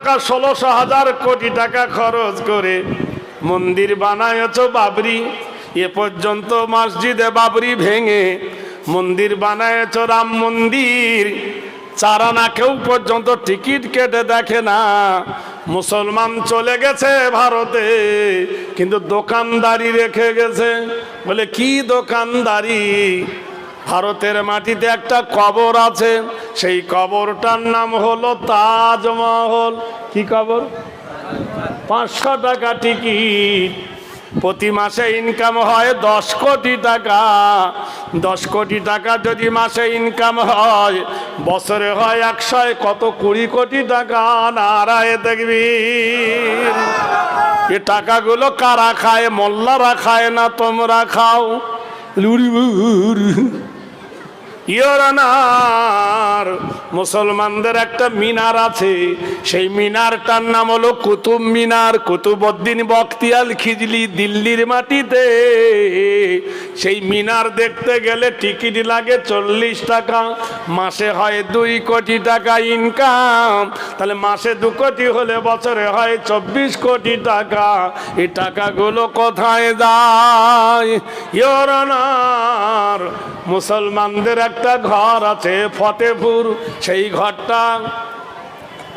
টাকা ষোলোশো হাজার কোটি টাকা খরচ করে মন্দির বানায়ছ বাবরি। এ পর্যন্ত মসজিদে বাবরি ভেঙে মন্দির বানায়ছ রাম মন্দির। চারানা কেউ পর্যন্ত টিকিট কেটে দেখে না। মুসলমান চলে গেছে ভারতে, কিন্তু দোকানদারি রেখে গেছে। বলে, কি দোকানদারি? ভারতের মাটিতে একটা কবর আছে। সেই কবরটার নাম হলো তাজমহল। কি কবর? পাঁচশো টাকা টিকিট। প্রতি মাসে ইনকাম হয় দশ কোটি টাকা। দশ কোটি টাকা যদি মাসে ইনকাম হয়, বছরে হয় একশো কত কুড়ি কোটি টাকা? নারায় দেখবি এ টাকাগুলো কারা খায়? মোল্লারা খায় না তোমরা খাও। লুড়ি ইয়রানার মুসলমানদের একটা মিনার আছে। সেই মিনারটার নাম হলো কুতুব মিনার, কুতুবউদ্দিন বখতিয়াল খিজলি দিল্লির মাটিতে। সেই মিনার দেখতে গেলে টিকিট লাগে চল্লিশ টাকা। মাসে হয় দুই কোটি টাকা ইনকাম তাহলে মাসে দু কোটি হলে বছরে হয় চব্বিশ কোটি টাকা। এই টাকাগুলো কোথায় যায়? ইয়রানার মুসলমানদের একটা ঘর আছে ফতেপুর সেই ঘরটা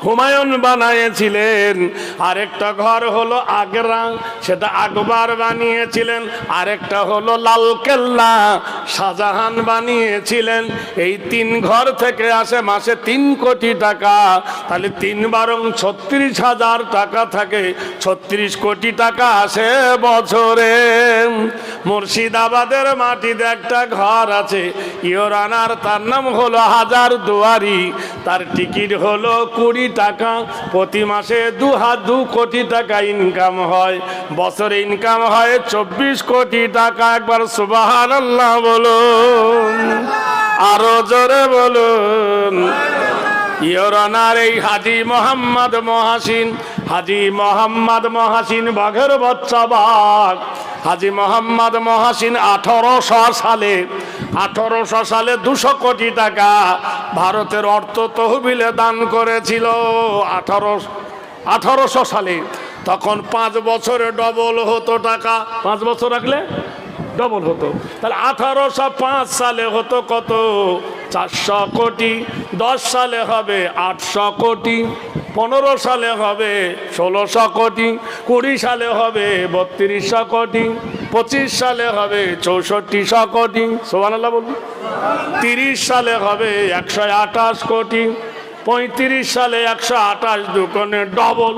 হুমায়ুন বানিয়েছিলেন। আরেকটা ঘর হলো আগ্রা, সেটা আকবর বানিয়েছিলেন। আরেকটা হলো লালকেল্লা, শাহজাহান বানিয়েছিলেন। এই তিন ঘর থেকে আসে মাসে তিন কোটি টাকা। তাহলে তিন বারং ছত্রিশ হাজার টাকা থাকে। ছত্রিশ কোটি টাকা আসে বছরে। মুর্শিদাবাদের মাটিতে একটা ঘর আছে। ইয়োরানার তার নাম হলো হাজার দুয়ারি। তার টিকিট হলো কুড়ি টাকা, প্রতি মাসে দু হাত দু কোটি টাকা ইনকাম হয়। বছরে ইনকাম হয় চব্বিশ কোটি টাকা। একবার সুবাহান আল্লাহ বলুন, আরও জোরে বলুন। ইয়রানার এই হাজি মোহাম্মদ মহাসিন, হাজি মোহাম্মদ মহাসিন বাঘের বাচ্চা বাঘ। হাজি মোহাম্মদ মহাসিন আঠারোশো সালে আঠারোশো সালে দুশো কোটি টাকা ভারতের অর্থ তহবিলে দান করেছিল। আঠারো, আঠারোশো সালে তখন পাঁচ বছরে ডবল হতো টাকা। পাঁচ বছর রাখলে ডবল হতো। তাহলে আঠারোশো পাঁচ সালে হতো কত? চারশো কোটি। দশ সালে হবে আটশো কোটি। পনেরো সালে হবে ষোলোশো কোটি, কুড়ি সালে হবে বত্রিশশো কোটি, পঁচিশ সালে হবে চৌষট্টিশো কোটি সোহানাল্লাহ বলুন তিরিশ সালে হবে একশো আঠাশ কোটি, পঁয়ত্রিশ সালে একশো আঠাশ দোকানে ডবল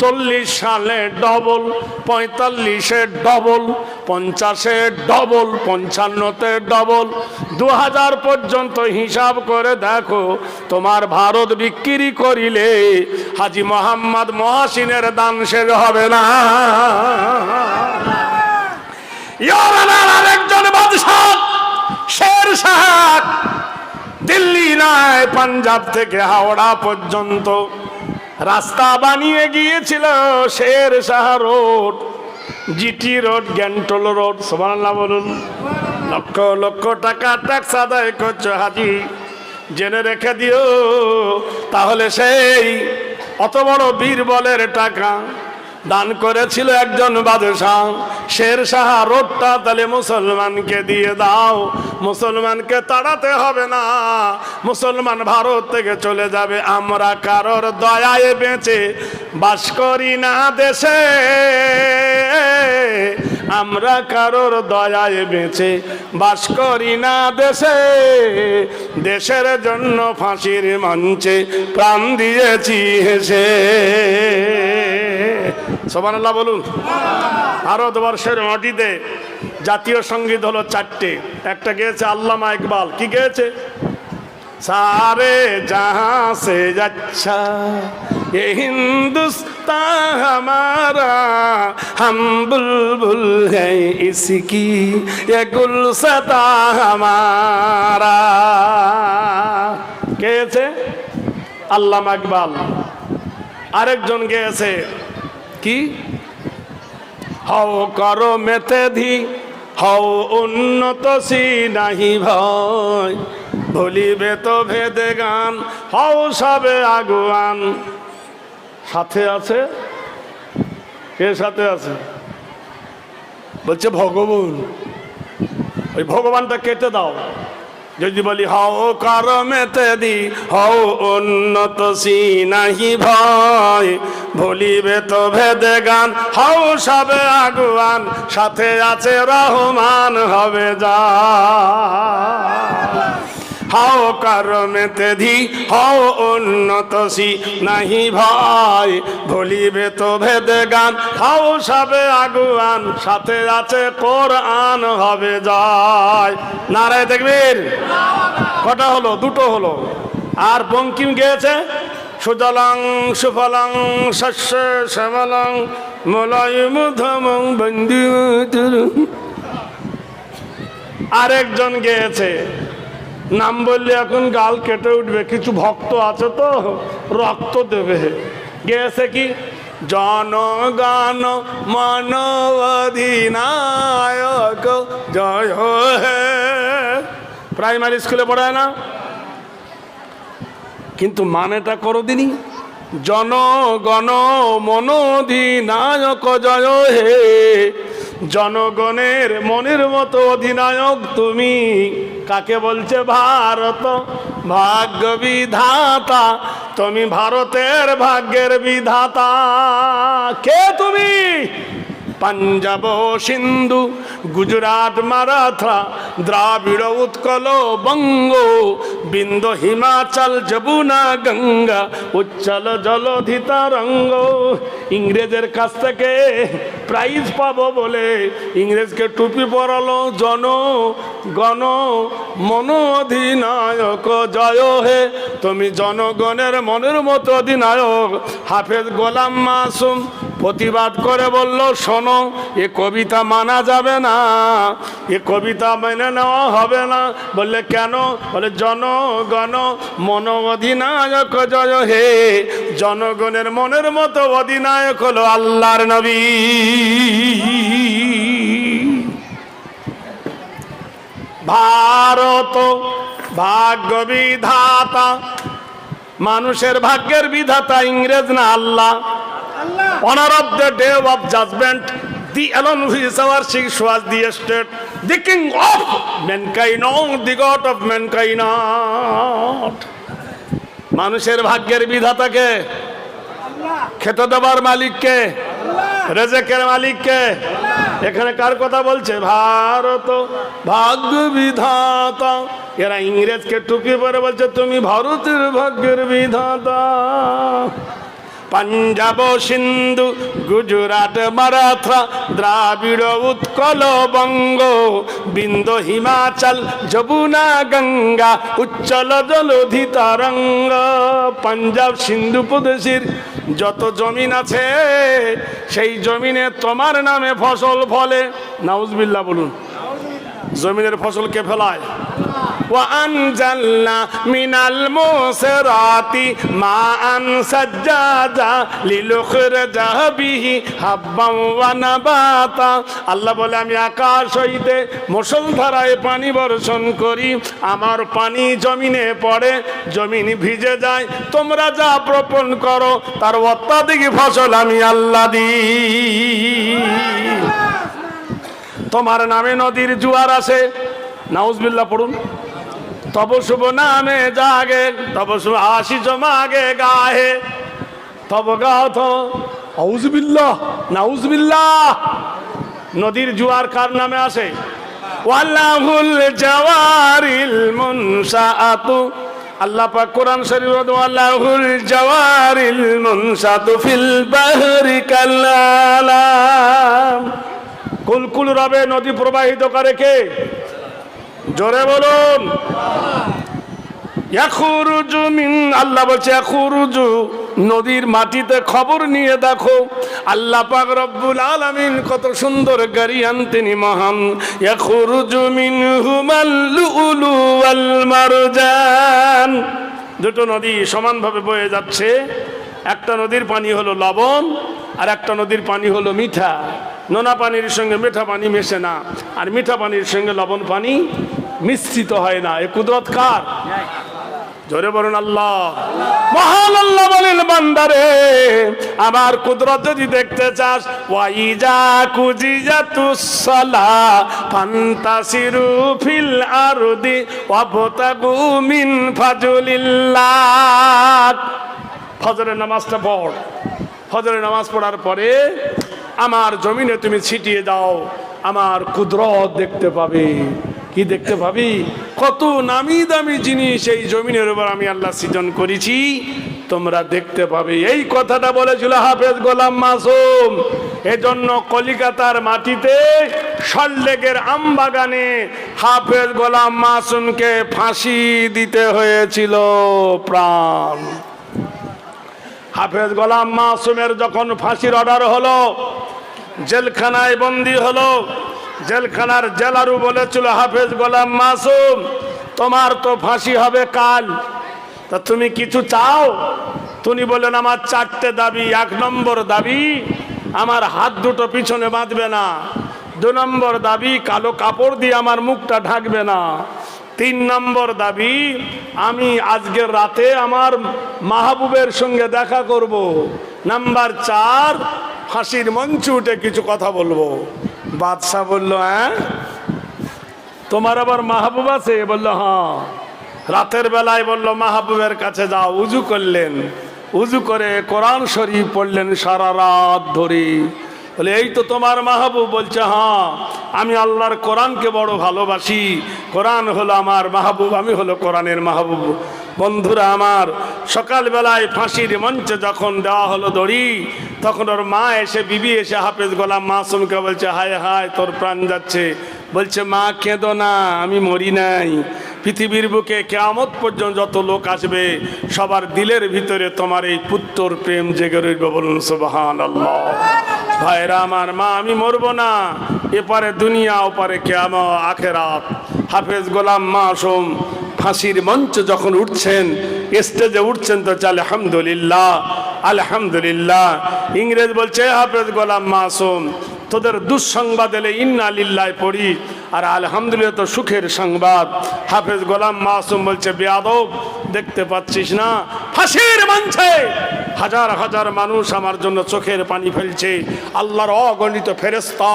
চল্লিশ সালে ডবল পঁয়তাল্লিশে ডবল পঞ্চাশে ডবল পঞ্চান্নতে ডবল দু হাজার পর্যন্ত হিসাব করে দেখো, তোমার ভারত বিক্রি করিলে হাজি মোহাম্মদ মহাসিনের দান শেষ হবে না। আরেকজন শের দিল্লি নয় পাঞ্জাব থেকে হাওড়া পর্যন্ত। রাস্তা বানিয়ে গিয়েছিল Sher Shah road, GT road, গ্যান্টল road সোমান্লা বলুন। লক্ষ লক্ষ টাকা ট্যাক্স আদায় করছ হাজি। জেনে রেখে দিও, তাহলে সেই অত বড় বীর বলের টাকা দান করেছিল একজন বাদশাহ। শের শাহ রোডটা তাহলে মুসলমানকে দিয়ে দাও। মুসলমানকে তাড়াতে হবে না। মুসলমান ভারত থেকে চলে যাবে। আমরা কারোর দয়ায় বেঁচে বাস করি না দেশে। আমরা কারোর দয়ায় বেঁচে বাস করি না দেশে। দেশের জন্য ফাঁসির মঞ্চে প্রাণ দিয়েছি হেসে। সোমান আল্লাহ বলুন ভারতবর্ষের মাটিতে জাতীয় সঙ্গীত হলো চারটে একটা গেয়েছে আল্লামা ইকবাল কি গেয়েছে সারে जहां से अच्छा ये हिंदुस्तान हमारा हम बुलबुल है इसकी ये गुलसता हमारा গেয়েছে আল্লামা ইকবাল আরেকজন গেয়েছে কি? হও করো মেতে ধি হও উন্নত সি নাহি ভয়। ভুলিবে তো ভেদে গান, হও সবে আগুয়ান। সাথে আছে? কে সাথে আছে? বলছে ভগবান। ওই ভগবানটা কেটে দাও। যদি বলি, হও কার মেতে দি, হও উন্নত নাহি ভয়, ভুলিবে তো ভেদে গান, হও সবে আগুয়ান, সাথে আছে রহমান হবে যা। হাও কারমেতে ধি হও উন্নতসি নাহি ভাই ভুলিবে তো ভেদে গান হাও সবে আগুয়ান, সাথে আছে কোরআন হবে যায় নারায় দেখবেন কটা হলো? দুটো হলো। আর বঙ্কিম গেয়েছে? সুজলাং, সুফলাং, শস্য শ্যামলাং, মলয় মুধমং বন্ধু আরেকজন গেয়েছে। নাম বললে এখন গাল কেটে উঠবে, কিছু ভক্ত আছে তো, রক্ত দেবে। গেছে কি? জনগণ মন অধিনায়ক জয় হে প্রাইমারি স্কুলে পড়ায় না? কিন্তু মানেটা করো দিনই জনগণ মনোধিনায়ক জয় হে। জনগণের মনের মতো অধিনায়ক তুমি। কাকে বলছে ভারত? ভাগ্য বিধাতা তুমি ভারতের ভাগ্যের বিধাতা। কে তুমি? পাঞ্জাব সিন্ধু, গুজরাট, মারাঠা, দ্রাবিড়, উৎকল, বঙ্গ, বিন্দ, হিমাচল, যমুনা, গঙ্গা উচ্চল জলধিতা, রঙ্গ। ইংরেজের কাছ থেকে প্রাইজ পাবো বলে ইংরেজকে টুপি পরালো জন গণ মন অধিনায়ক, জয় হে। তুমি জনগণের মনের মতো অধিনায়ক, হাফেজ গোলাম মাসুম। প্রতিবাদ করে বলল, শোনো, এ কবিতা মানা যাবে না, এ কবিতা মেনে নেওয়া হবে না। বললে, কেন? বলে জনগণ মন অধিনায়ক, জয় হে। জনগণের মনের মতো অধিনায়ক হলো আল্লাহর নবী। ভারত ভাগ্য বিধাতা, মানুষের ভাগ্যের বিধাতা ইংরেজ না আল্লাহ। Owner of the day of judgment the alone state the king of mankind the God of mankind মানুষের ভাগ্যের বিধাতাকে, খেতে দেবার মালিককে রেজেকের মালিককে। এখানে কার কথা বলছে? ভারত ভাগ্য বিধাতা এরা ইংরেজকে টুপি পরে বলছে, তুমি ভারতের ভাগ্যের বিধাতা। পাঞ্জাব সিন্ধু, গুজরাট মারাঠা দ্রাবিড় উৎকল বঙ্গ, বিন্দ হিমাচল, যমুনা গঙ্গা, উচ্চল জলধি তরঙ্গ। পাঞ্জাব সিন্ধু প্রদেশের যত জমিন আছে, সেই জমিনে তোমার নামে ফসল ফলে। নাউজবিল্লা বলুন, জমিনের ফসল কে ফেলায়? وأنزلنا من الموسرات ماء سجاجا لنخرج به حبا ونباتا আল্লাহ বলে আমি আকাশ হইতে মুসলধারায় পানি বর্ষণ করি আমার পানি জমিনে পড়ে জমিন ভিজে যায় তোমরা যা প্রপন করো তার অত্যাধিক ফসল আমি আল্লাহ দিই তোমার নামে নদীর জোয়ার আছে নাউজবিল্লা পড়ুন তব শুভ নামে জাগে, তব শুভ হাসি জমাগে গাহে। তব গাথ আউজবিল্লাহ নাউজবিল্লাহ নদীর জোয়ার কার নামে আসে? ওয়াল্লাহুল জাওয়ারিল মুনশাআতু। আল্লাহ পাক কোরআন শরীফ ওয়াল্লাহুল জাওয়ারিল মুনশাআতু ফিল বাহরি কাল্লালাম কুলকুল রবে নদী প্রবাহিত করে কে? জোরে বলুন। আল্লাহ বলছে নদীর মাটিতে খবর নিয়ে দেখো। আল্লাহ পাক রব্বুল আলামিন কত সুন্দর গারিয়ান তিনি মহান। ইয়াখুরুজু মিন হুমাল লুলু মারজান। দুটো নদী সমানভাবে বয়ে যাচ্ছে। একটা নদীর পানি হলো লবণ, আর একটা নদীর পানি হলো মিঠা। নোনা পানির সঙ্গে মিঠা পানি মেশে না। আর মিঠা পানির সঙ্গে লবণ পানি মিশ্রিত হয় না। এ কুদরত কার? জোরে বলুন আল্লাহ। মহান আল্লাহ বলেন, বান্দারে, আমার কুদরত যদি দেখতে চাস, ওয়াইজা কুজিজা তুসলা ফান্তাসিরু ফিল আরদি, ওয়াবতাগু মিন ফাজুলিল্লাহ। ফজরের নামাজটা পড়। ফজরের নামাজ পড়ার পরে আমার জমিনে তুমি ছিটিয়ে দাও, আমার কুদরত দেখতে পাবে। কি দেখতে পাবি? কত নামি দামি জিনিস এই জমিনের উপর আমি আল্লাহ সৃজন করেছি। তোমরা দেখতে পাবে। এই কথাটা বলেছিল হাফেজ গোলাম মাসুম, এজন্য কলিকাতার মাটিতে সল্লেগের আমবাগানে হাফেজ গোলাম মাসুমকে ফাঁসি দিতে হয়েছিল প্রাণ। হাফেজ গোলাম মাসুমের যখন ফাঁসির অর্ডার হলো, জেলখানায় বন্দি হলো, জেলখানার জেলারু বলেছিল, হাফেজ গোলাম মাসুম, তোমার তো ফাঁসি হবে কাল। তা তুমি কিছু চাও? তুমি বলেন আমার চারটে দাবি, এক নম্বর দাবি, আমার হাত দুটো পিছনে বাঁধবে না। দু নম্বর দাবি, কালো কাপড় দিয়ে আমার মুখটা ঢাকবে না। তিন নম্বর দাবি, আমি আজকের রাতে আমার মাহবুবের সঙ্গে দেখা করব। নাম্বার চার, ফাঁসির মঞ্চে উঠে কিছু কথা বলব। বাদশাহ বলল হ্যাঁ? তোমার আবার মাহবুব আছে? বলল হ্যাঁ। রাতের বেলায় বলল, মাহবুবের কাছে যাও, উজু করলেন। উজু করে কোরআন শরীফ পড়লেন সারা রাত ধরে। বলে, এই তো তোমার মাহবুব বলছে হ্যাঁ আমি আল্লাহর কোরআনকে বড় ভালোবাসি। কোরআন হলো আমার মাহবুব, আমি হলো কোরআনের মাহবুব। বন্ধুরা আমার, সকালবেলায় ফাঁসির মঞ্চে যখন দেওয়া হলো দড়ি, তখন ওর মা এসে, বিবি এসে হাফেজ গোলাম মাসুমকে বলছে, হায় হায়, তোর প্রাণ যাচ্ছে। বলছে, মা, কেঁদো না, আমি মরি নাই। পৃথিবীর বুকে কেয়ামত পর্যন্ত যত লোক আসবে, সবার দিলের ভিতরে তোমার এই পুত্তর প্রেম জেগে রইবে বলুন সুবাহান আল্লাহ ভাইরা আমার মা, আমি মরবো না। এপারে দুনিয়া, ওপারে কেয়াম আখেরাত। হাফেজ গোলাম মাসুম, ফাঁসির মঞ্চ যখন উঠছেন স্টেজে উঠছেন তো চাল আলহামদুলিল্লাহ আলহামদুলিল্লাহ। ইংরেজ বলছে হাফেজ গোলাম মাসুম তোদের দুঃসংবাদ এলে ইন্না লিল্লায় পড়ি। আর আলহামদুলিল্লাহ তো সুখের সংবাদ। হাফেজ গোলাম মাসুম বলছে, বেয়াদব, দেখতে পাচ্ছিস না? ফাঁসির মঞ্চে হাজার হাজার মানুষ আমার জন্য চোখের পানি ফেলছে। আল্লাহর অগণিত ফেরেস্তা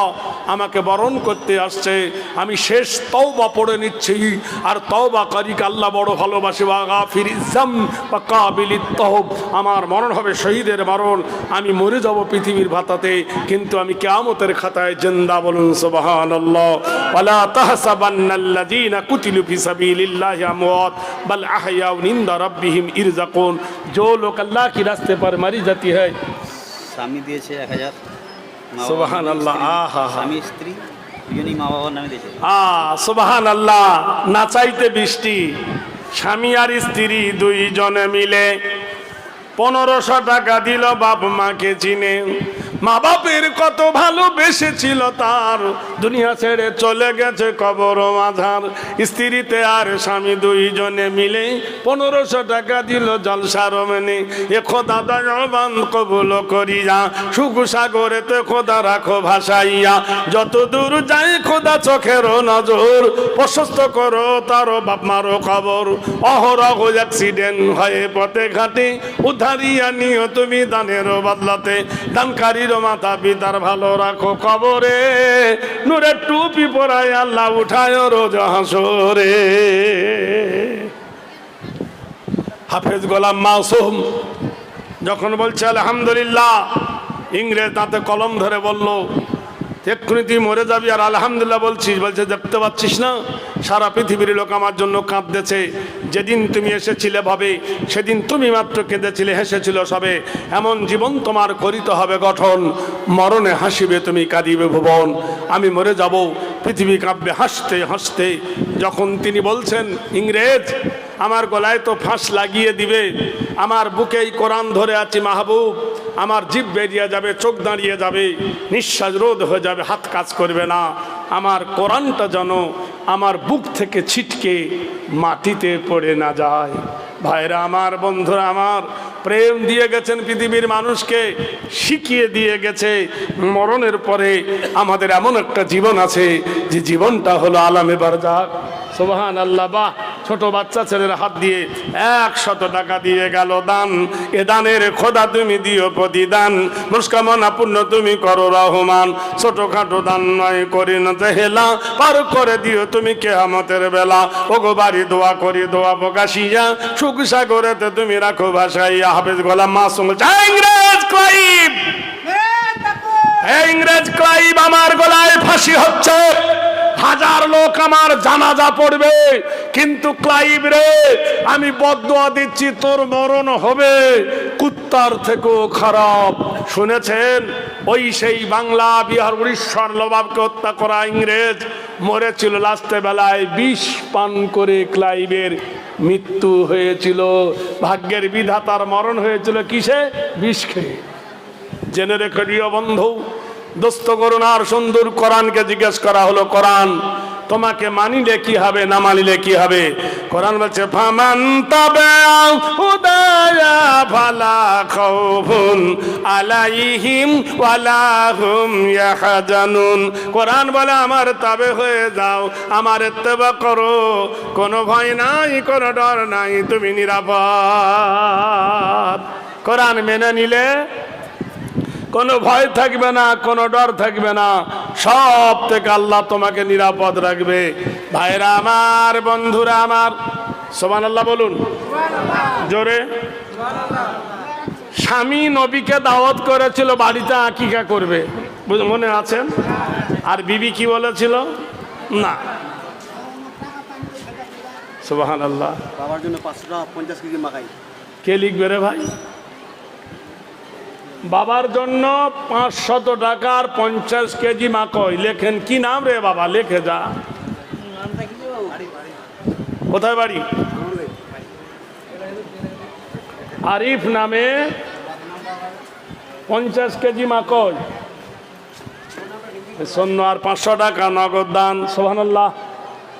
আমাকে বরণ করতে আসছে। আমি শেষ তওবা পড়ে নিচ্ছি। আর তওবা কারিকে আল্লাহ বড় ভালোবাসে। বা গাফির ইজাম বা কাবিল আমার মরণ হবে শহীদের মরণ। আমি মরে যাব পৃথিবীর ভাতাতে। কিন্তু আমি কেয়ামতের খাতায় জিন্দা বলুন সুবহান আল্লাহ ওয়ালা তাহসাবান্নাল্লাযীনা কুতিলু ফি সাবিলিল্লাহি আমওয়াত। বাল আহইয়াউন ইনদা রাব্বিহিম ইরজাকুন যে লোক আল্লাহ কি রাস্তা रास्ते पर मरी जाती है স্বামী দিয়েছে এক হাজার মা বাবা সুবহান দুজন আল্লাহ, স্ত্রী- আহা হা। স্বামী স্ত্রী দুজনই মা বাবার নামে দিয়েছে আ সুবহান আল্লাহ নাচাইতে বৃষ্টি স্বামী আর স্ত্রী দুইজনে মিলে পনেরোশো টাকা দিল বাপ মাকে চিনে মা বাপের কত ভালোবেসেছিল তার। দুনিয়া ছেড়ে চলে গেছে কবর মাঝার স্ত্রীতে আর স্বামী দুইজনে মিলে পনেরোশো টাকা দিল জলসার মেনে। এ খোদা দান কবুল করিয়া, সুখ সাগরেতে খোদা রাখো ভাসাইয়া। যত দূর যাই খোদা চোখের নজর, প্রশস্ত করো তারও বাপ মারো খবর অহরহ অ্যাক্সিডেন্ট হয়ে পথে ঘাটে, উদ্ধারিয়া নিও তুমি দানের বদলাতে। দানকারীর মাথা পিতার ভালো রাখো খবরে নূরের টুপি পরায় আল্লাহ উঠায় রোজ হাসরে। হাফেজ গোলাম মাসুম যখন বলছে, আলহামদুলিল্লাহ। ইংরেজ তাতে কলম ধরে বলল, এক্ষুনি তুই মরে যাবি। আর আলহামদুলিল্লাহ বলছিস, বলছে, দেখতে পাচ্ছিস না? সারা পৃথিবীর লোক আমার জন্য কাঁদতেছে। যেদিন তুমি এসেছিলে ভাবে, সেদিন তুমি মাত্র কেঁদেছিলে, হেসেছিল সবে। এমন জীবন তোমার করিতে হবে গঠন। মরণে হাসিবে তুমি, কাঁদিবে ভুবন। আমি মরে যাব, পৃথিবী কাঁপবে হাসতে হাসতে। যখন তিনি বলছেন, ইংরেজ, আমার গলায় তো ফাঁস লাগিয়ে দিবে। আমার বুকেই কোরআন ধরে আছি, মাহবুব। আমার জীব বেরিয়ে যাবে, চোখ দাঁড়িয়ে যাবে, নিঃশ্বাস রোধ হয়ে যাবে, হাত কাজ করবে না। আমার কোরআনটা যেন আমার বুক থেকে ছিটকে মাটিতে পড়ে না যায়। ভাইরা আমার, বন্ধুরা আমার, প্রেম দিয়ে গেছেন পৃথিবীর মানুষকে, শিখিয়ে দিয়ে গেছে। মরণের পরে আমাদের এমন একটা জীবন আছে, যে জীবনটা হলো আলামে বারজাক। সোহান আল্লাহ বাহ। ছোট বাচ্চা ছেলের হাত দিয়ে একশত টাকা দিয়ে গেল দান। এ দানের খোদা তুমি দিও প্রতিদান। মুস্কামনা পূর্ণ তুমি করো রহমান। ছোটখাটো দান নয় করি না হেলা পার করে দিও তুমি কে কেহামতের বেলা। ওগো বাড়ি দোয়া করি, দোয়া প্রকাশিয়া। সুখ সাগরেতে তুমি রাখো ভাসাইয়া হাফেজ গোলাম মাসুম ইংরেজ ক্লাইভ এই ইংরেজ ক্লাইভ আমার গলায় ফাঁসি হচ্ছে। হাজার লোক আমার জানাজা পড়বে। কিন্তু ক্লাইভ রে, আমি বদুয়া দিচ্ছি, তোর মরণ হবে। কুত্তার থেকেও খারাপ। শুনেছেন? ওই সেই বাংলা বিহার উড়িষ্যার নবাবকে হত্যা করা ইংরেজ মরেছিল লাস্টে বেলায়, বিষ পান করে ক্লাইভের মৃত্যু হয়েছিল। ভাগ্যের বিধাতার মরণ হয়েছিল কিসে? বিষ খেয়ে। জেনে রেখে বন্ধু, দোস্ত করুণার সুন্দর কোরআনকে জিজ্ঞেস করা হলো, কোরআন তোমাকে মানিলে কি হবে, না মানিলে কি হবে? কোরআন বলছে, ফামান তবে হুদায়া ফালা খাউফুন আলাইহিম ওয়ালা ইয়াহজানুন। কোরআন বলে, আমার তবে হয়ে যাও, আমার ইত্তেবা করো। কোনো ভয় নাই, কোনো ডর নাই, তুমি নিরাপদ। কোরআন মেনে নিলে কোনো ভয় থাকবে না কোনো ডর থাকবে না। সব থেকে আল্লাহ তোমাকে নিরাপদ রাখবে। ভাইরা আমার বন্ধুরা আমার সোমান আল্লাহ বলুন। জোরে। স্বামী নবীকে দাওয়াত করেছিল বাড়িতে আকিকা করবে। মনে আছেন আর বিবি কি বলেছিল? না। সোবাহান আল্লাহ বাবার জন্য পাঁচশো টাকা পঞ্চাশ কেজি মাখাই। কে লিখবে রে ভাই? বাবার জন্য পাঁচশত টাকার পঞ্চাশ কেজি মাকই। লেখেন, কি নাম রে বাবা? লেখে যা। কোথায় বাড়ি? আরিফ নামে পঞ্চাশ কেজি মাকই। শূন্য আর পাঁচশো টাকা নগদ দান। সোহানাল্লাহ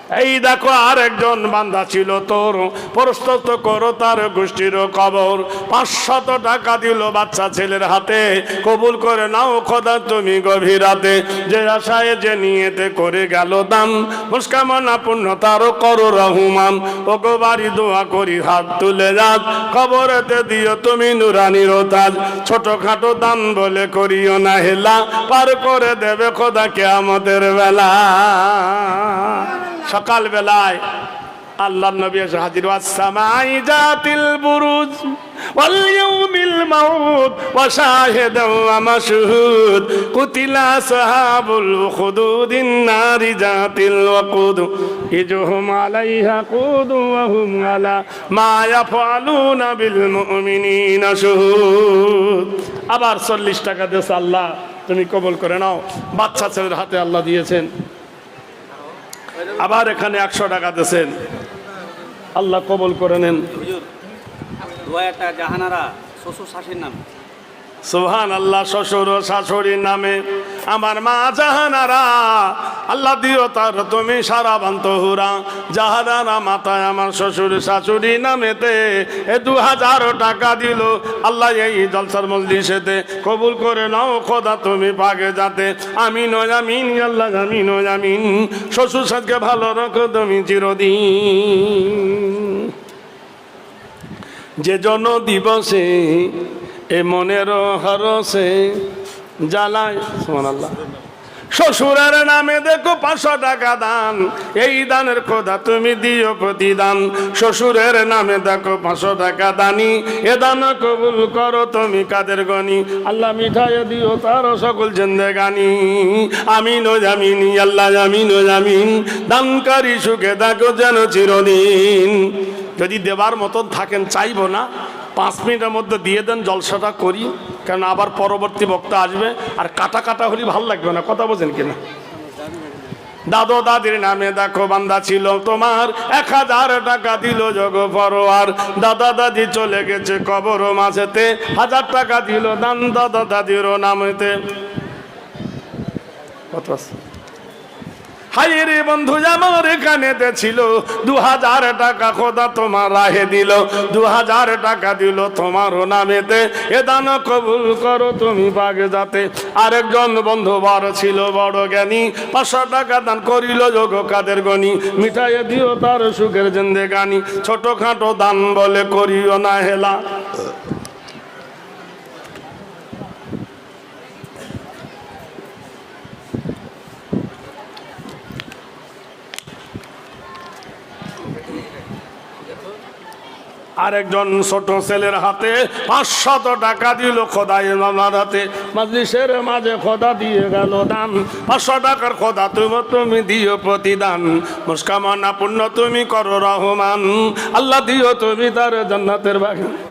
এই দেখো আর একজন বান্ধা ছিল তোর। প্রস্তুত করো তার গোষ্ঠীর কবর। পাঁচশত টাকা দিল বাচ্চা ছেলের হাতে। কবুল করে নাও খোদা তুমি গভীর রাতে। যে আশায় যে নিয়েতে করে গেল দাম। মুস্কামনা পূর্ণ তারও করো রহুমান। ও গো বাড়ি দোয়া করি, হাত তুলে যাক খবরেতে দিও তুমি নুরানির তাজ। ছোটখাটো দান বলে করিও না হেলা। পার করে দেবে খোদাকে আমাদের বেলা। সকাল বেলায় আল্লাহ নবী এসে হাজির। ওয়াসসামাই জাতিল বুরুজ ওয়াল ইয়াউমিল মাউত ওয়া শাহিদু ওয়া কুতিলা সাহাবুল খুদুদিন নারি জাতিল ওয়াকুদ। ইজহুম আলাইহা কুদ ওয়া হুম আলা মা ইয়াফআলুনা বিল মুমিনিনা শুহুদ। আবার 40 টাকা দিয়েছে আল্লাহ, তুমি কবুল করে নাও। বাচ্চা ছেলের হাতে আল্লাহ দিয়েছেন। আবার এখানে একশো টাকা দিয়েছেন। আল্লাহ কবল করে নেন। জাহানারা শ্বশুর শাশুড়ির নাম। সুহান আল্লাহ শ্বশুর ও শাশুড়ির নামে। আমার মা জাহানারা, আল্লাহ দিও তার তুমি সারা বান্ত হুরা জাহানারা মাথায় আমার শ্বশুর শাশুড়ি নামেতে এ দু হাজার টাকা দিল। আল্লাহ এই জলসার মজলিসেতে কবুল করে নাও, খোদা তুমি পাগে যাতে আমি নয় আমিন আল্লাহ, আমিন আমিন। শ্বশুর সাথে ভালো রাখো তুমি চিরদিন। যে জন দিবসে এ মনের হরসে জ্বালায় শ্বশুরের নামে দেখো পাঁচশো টাকা দান, এই দানের কথা তুমি দিও প্রতিদান। শ্বশুরের নামে দেখো পাঁচশো টাকা দানি, এ দান কবুল করো তুমি কাদের গনি? আল্লাহ মিঠাই দিও তার সকল জেন্দেগানি। আমিন ও জামিন আল্লাহ জামিন ও জামিন দানকারী সুখে দেখো যেন চিরদিন। যদি দেবার মতন থাকেন, চাইব না। পাঁচ মিনিটের মধ্যে দিয়ে দেন, জলসাটা করি। কারণ আবার পরবর্তী বক্তা আসবে, আর কাটা কাটা হলে ভালো লাগবে না, কথা বোঝেন কিনা? দাদো দাদির নামে দেখো বান্দা ছিল তোমার, এক হাজার টাকা দিল যোগ ফরোয়ার। দাদা দাদি চলে গেছে কবর মাঝেতে, হাজার টাকা দিল দান দাদা দাদিরও নামেতে। কত আছে? হাই বন্ধু আমার এখানে ছিল দু হাজার টাকা খোদা তোমার রাহে দিল দু হাজার টাকা দিল তোমারও নামেতে। এ দান কবুল করো তুমি বাগে যাতে আরেকজন বন্ধু বড় ছিল, বড় জ্ঞানী, পাঁচশো টাকা দান করিল যোগ কাদের গণি মিঠাই দিও তার সুখের জেন্দে গানি ছোটখাটো দান বলে করিও না হেলা। আরেকজন ছোট ছেলের হাতে পাঁচশত টাকা দিল খোদাই মামার হাতে। মাজলিসের মাঝে খোদা দিয়ে গেল দান। পাঁচশো টাকার খোদা তুমি তুমি দিও প্রতিদান। মুস্কামনা পূর্ণ তুমি করো রহমান। আল্লাহ দিও তুমি তার জান্নাতের বাগান।